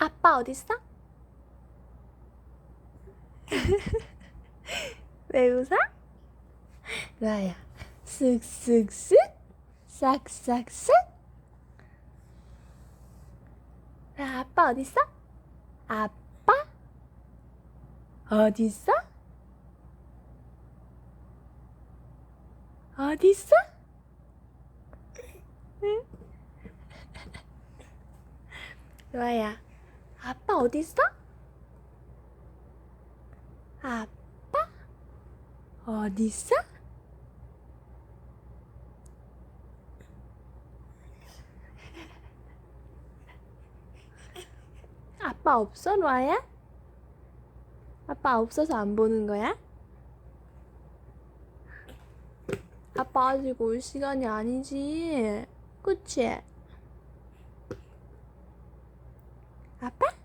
아빠 어딨어? 왜 웃어? 라야 쓱쓱쓱 싹싹싹 라 아빠 어딨어? 아빠? 어딨어? 어딨어? 응? 로아야, 아빠 어딨어? 아빠? 어딨어? 아빠 없어, 로아야? 아빠 없어서 안 보는 거야? 아빠 아직 올 시간이 아니지. 그치? 아빠?